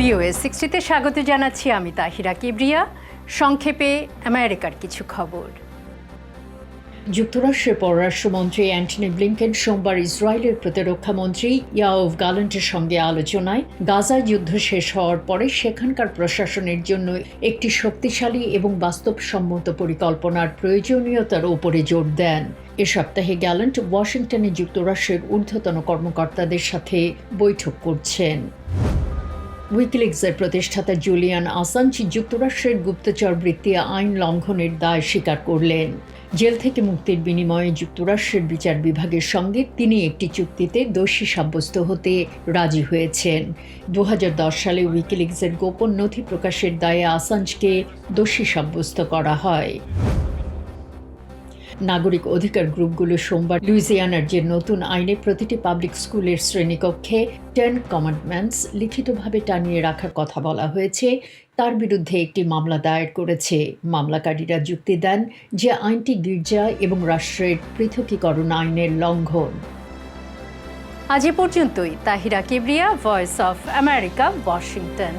ভিওএস সিক্সটিতে স্বাগত জানাচ্ছি আমি তাহিরা কিবরিয়া। সংক্ষেপে আমেরিকার কিছু খবর। যুক্তরাষ্ট্রের পররাষ্ট্রমন্ত্রী অ্যান্টনি ব্লিংকেন সোমবার ইসরায়েলের প্রতিরক্ষা মন্ত্রী ইয়াওভ গালেন্টের সঙ্গে আলোচনায় গাজায় যুদ্ধ শেষ হওয়ার পরে সেখানকার প্রশাসনের জন্য একটি শক্তিশালী এবং বাস্তবসম্মত পরিকল্পনার প্রয়োজনীয়তার ওপরে জোর দেন। এ সপ্তাহে গ্যালেন্ট ওয়াশিংটনে যুক্তরাষ্ট্রের ঊর্ধ্বতন কর্মকর্তাদের সাথে বৈঠক করছেন। উইকিলিক্সের প্রতিষ্ঠাতা জুলিয়ান আসাঞ্চ যুক্তরাষ্ট্রের গুপ্তচর বৃত্তি আইন লঙ্ঘনের দায় স্বীকার করলেন। জেল থেকে মুক্তির বিনিময়ে যুক্তরাষ্ট্রের বিচার বিভাগের সঙ্গে তিনি একটি চুক্তিতে দোষী সাব্যস্ত হতে রাজি হয়েছেন। দু হাজার দশ সালে উইকিলিক্সের গোপন নথি প্রকাশের দায়ে আসাঞ্জকে দোষী সাব্যস্ত করা হয়। নাগরিক অধিকার গ্রুপগুলো সোমবার লুইজিয়ানার যে নতুন আইনে প্রতিটি পাবলিক স্কুলের শ্রেণীকক্ষে টেন কমান্ডমেন্টস লিখিতভাবে টানিয়ে রাখার কথা বলা হয়েছে। তার বিরুদ্ধে একটি মামলা দায়ের করেছে। মামলাকারীরা যুক্তি দেন যে আইনটি গির্জা এবং রাষ্ট্রের পৃথকীকরণ আইনের লঙ্ঘন। আজ এ পর্যন্তই। Tahira Kibria Voice of America Washington